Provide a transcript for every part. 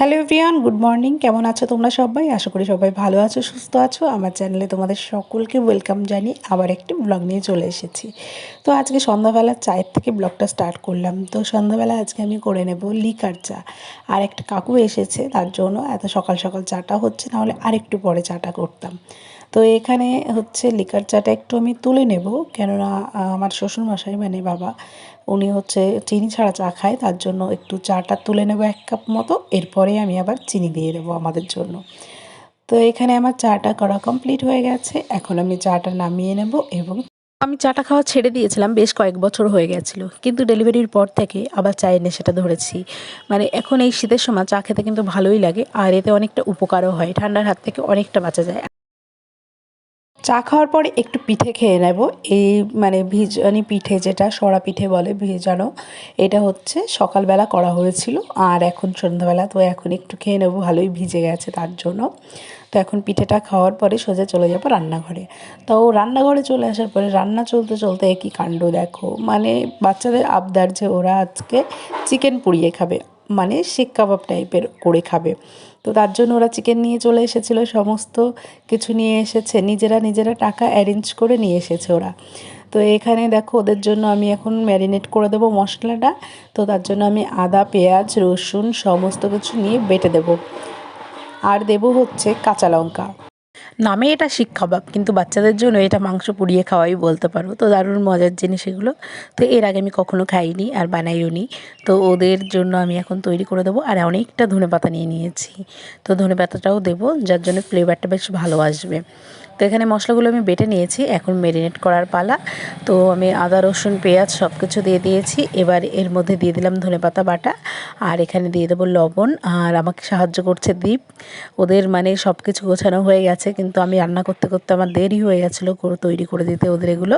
Hello everyone good morning কেমন আছো তোমরা সবাই? আশা করি সবাই ভালো আছো, সুস্থ আছো। আমার চ্যানেলে তোমাদের সকলকে ওয়েলকাম জানি আবার একটি ব্লগ নিয়ে চলে এসেছি। তো আজকে সন্ধ্যাবেলা চায়ের থেকে ব্লগটা স্টার্ট করলাম। তো সন্ধ্যাবেলা আজকে আমি করে নেব লিকার চা। আর একটা কাকু এসেছে, তার জন্য এত সকাল সকাল চাটা হচ্ছে, নাহলে আরেকটু পরে চাটা করতাম। তো এখানে হচ্ছে লিকার চাটা একটু আমি তুলে নেব। কেননা আমার শ্বশুরমশাই মানে বাবা, উনি হচ্ছে চিনি ছাড়া চা খায়, তার জন্য একটু চাটা তুলে নেব এক কাপ মতো। এরপরে আমি আবার চিনি দিয়ে দেবো আমাদের জন্য। তো এখানে আমার চাটা করা কমপ্লিট হয়ে গেছে। এখন আমি চাটা নামিয়ে নেব এবং আমি চাটা খাওয়া ছেড়ে দিয়েছিলাম, বেশ কয়েক বছর হয়ে গেছিল। কিন্তু ডেলিভারির পর থেকে আবার চায়ের সেটা ধরেছি। মানে এখন এই শীতের সময় চা খেতে কিন্তু ভালোই লাগে, আর এতে অনেকটা উপকারও হয়। ঠান্ডার হাত থেকে অনেকটা বাঁচা যায়। চা খাওয়ার পরে একটু পিঠে খেয়ে নেব। এই মানে ভিজানি পিঠে যেটা সরা পিঠে বলে ভিজানো, এটা হচ্ছে সকালবেলা করা হয়েছিল আর এখন সন্ধ্যাবেলা, তো এখন একটু খেয়ে নেব, ভালোই ভিজে গেছে তার জন্য। তো এখন পিঠেটা খাওয়ার পরে সোজা চলে যাব রান্নাঘরে। তো রান্নাঘরে চলে আসার পরে রান্না চলতে চলতে একই কাণ্ড দেখো। মানে বাচ্চাদের আবদার যে ওরা আজকে চিকেন পুড়িয়ে খাবে। মানে শিক কাবাব টাইপের করে খাবে। তো তার জন্য ওরা চিকেন নিয়ে চলে এসেছিল, সমস্ত কিছু নিয়ে এসেছে, নিজেরা নিজেরা টাকা অ্যারেঞ্জ করে নিয়ে এসেছে ওরা। তো এখানে দেখো, ওদের জন্য আমি এখন ম্যারিনেট করে দেবো মশলাটা। তো তার জন্য আমি আদা, পেঁয়াজ, রসুন, সমস্ত কিছু নিয়ে বেটে দেবো। আর দেব হচ্ছে কাঁচা লঙ্কা। নামে এটা শিখ কাবাব কিন্তু বাচ্চাদের জন্য এটা মাংস পুড়িয়ে খাওয়াই বলতে পারো। তো দারুণ মজার জিনিস এগুলো। তো এর আগে আমি কখনো খাইনি আর বানাইও নি। তো ওদের জন্য আমি এখন তৈরি করে দেবো আর অনেকটা ধনে পাতা নিয়ে নিয়েছি। তো ধনে পাতাটাও দেবো, যার জন্য ফ্লেভারটা বেশ ভালো আসবে। তো এখানে মশলাগুলো আমি বেটে নিয়েছি, এখন মেরিনেট করার পালা। তো আমি আদা, রসুন, পেঁয়াজ সব কিছু দিয়ে দিয়েছি। এবার এর মধ্যে দিয়ে দিলাম ধনে পাতা বাটা আর এখানে দিয়ে দেবো লবণ আর আমাকে সাহায্য করছে দ্বীপ ওদের মানে সব কিছু গোছানো হয়ে গেছে, কিন্তু আমি রান্না করতে করতে আমার দেরি হয়ে গেছিল তৈরি করে দিতে ওদের এগুলো।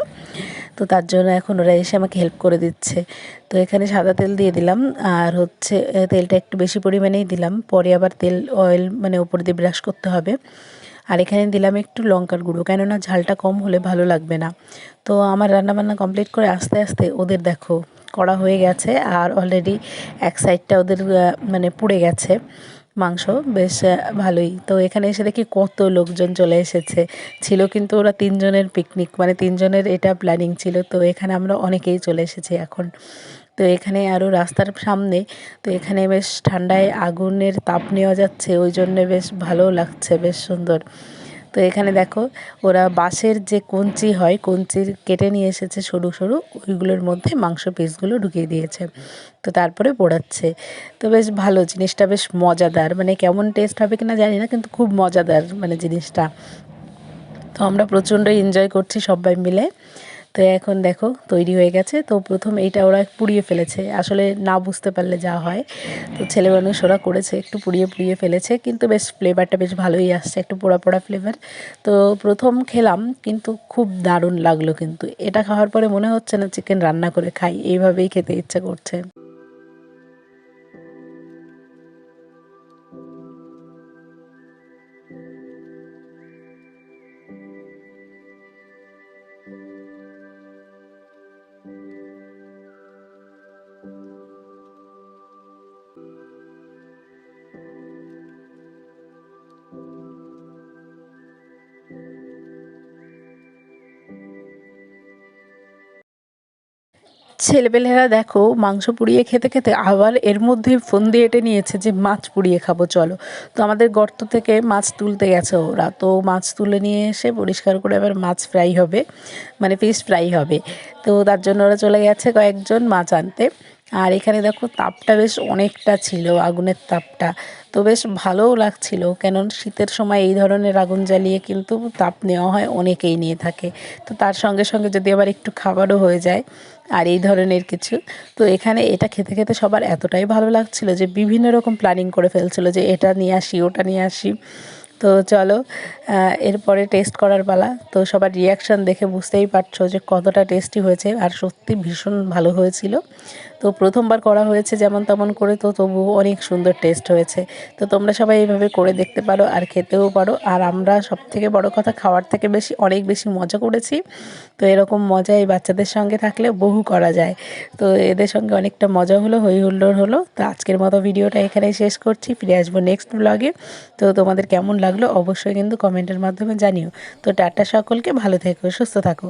তো তার জন্য এখন ওরা এসে আমাকে হেল্প করে দিচ্ছে। তো এখানে সাদা তেল দিয়ে দিলাম আর হচ্ছে তেলটা একটু বেশি পরিমাণেই দিলাম। পরে আবার তেল অয়েল মানে ওপর দিয়ে ব্রাশ করতে হবে। আর এখানে দিলাম একটু লঙ্কার গুঁড়ো, কেননা ঝালটা কম হলে ভালো লাগবে না। তো আমার রান্নাবান্না কমপ্লিট করে আস্তে আস্তে ওদের দেখো করা হয়ে গেছে আর অলরেডি এক সাইডটা ওদের মানে পুড়ে গেছে। মাংস বেশ ভালোই। তো এখানে এসে দেখি কত লোকজন চলে এসেছে। ছিল কিন্তু ওরা তিনজনের পিকনিক মানে তিনজনের এটা প্ল্যানিং ছিল। তো এখানে আমরা অনেকেই চলে এসেছি এখন। তো এখানে আরও রাস্তার সামনে, তো এখানে বেশ ঠান্ডায় আগুনের তাপ নেওয়া যাচ্ছে। ওই জন্যে বেশ ভালো লাগছে, বেশ সুন্দর। তো এখানে দেখো, ওরা বাঁশের যে কঞ্চি হয়, কঞ্চির কেটে নিয়ে এসেছে সরু সরু, ওইগুলোর মধ্যে মাংস পিসগুলো ঢুকিয়ে দিয়েছে। তো তারপরে পোড়াচ্ছে। তো বেশ ভালো, জিনিসটা বেশ মজাদার। মানে কেমন টেস্ট হবে কিনা জানি না, কিন্তু খুব মজাদার মানে জিনিসটা। তো আমরা প্রচণ্ড এনজয় করছি সবাই মিলে। তো এখন দেখো, তৈরি হয়ে গেছে। তো প্রথম এইটা ওরা পুড়িয়ে ফেলেছে। আসলে না বুঝতে পারলে যা হয়। তো ছেলে মানুষ ওরা করেছে, একটু পুড়িয়ে পুড়িয়ে ফেলেছে। কিন্তু বেশ ফ্লেভারটা বেশ ভালোই আসছে, একটু পোড়া পোড়া ফ্লেভার তো প্রথম খেলাম, কিন্তু খুব দারুণ লাগল কিন্তু। এটা খাওয়ার পরে মনে হচ্ছে না চিকেন রান্না করে খাই। এইভাবেই খেতে ইচ্ছা করছে। ছেলেপেলেরা দেখো মাংস পুড়িয়ে খেতে খেতে আবার এর মধ্যে ফোন দিয়ে এটে নিয়েছে যে, মাছ পুড়িয়ে খাব, চলো। তো আমাদের গর্ত থেকে মাছ তুলতে গেছে ওরা। তো মাছ তুলে নিয়ে এসে পরিষ্কার করে আবার মাছ ফ্রাই হবে মানে ফিশ ফ্রাই হবে। তো তার জন্য ওরা চলে গেছে কয়েকজন মাছ আনতে। আর এখানে দেখো তাপটা বেশ অনেকটা ছিল, আগুনের তাপটা। তো বেশ ভালোও লাগছিল কেন শীতের সময় এই ধরনের আগুন জ্বালিয়ে কিন্তু তাপ নেওয়া হয় অনেকেই নিয়ে থাকে। তো তার সঙ্গে সঙ্গে যদি আবার একটু খাবারও হয়ে যায়, আর এই ধরনের কিছু, তো এখানে এটা খেতে খেতে সবার এতটাই ভালো লাগছিল যে বিভিন্ন রকম প্ল্যানিং করে ফেলছিল যে এটা নিয়ে আসি, ওটা নিয়ে আসি। তো চলো এরপরে টেস্ট করার পালা। তো সবার রিয়াকশান দেখে বুঝতেই পারছ যে কতটা টেস্টি হয়েছে আর সত্যি ভীষণ ভালো হয়েছিল। তো প্রথমবার করা হয়েছে যেমন তেমন করে, তো তবুও অনেক সুন্দর টেস্ট হয়েছে। তো তোমরা সবাই এইভাবে করে দেখতে পারো আর খেতেও পারো। আর আমরা সব থেকে বড় কথা, খাওয়ার থেকে বেশি, অনেক বেশি মজা করেছি। তো এরকম মজা এই বাচ্চাদের সঙ্গে থাকলে বহু করা যায়। তো এদের সঙ্গে অনেকটা মজা হলো হই হুল্লোড় হলো। তো আজকের মতো ভিডিওটা এখানেই শেষ করছি। ফিরে আসব নেক্সট ব্লগে তো তোমাদের কেমন লাগল অবশ্যই কিন্তু কমেন্টের মাধ্যমে জানিও। তো টাটা সকলকে ভালো থেকো সুস্থ থাকো।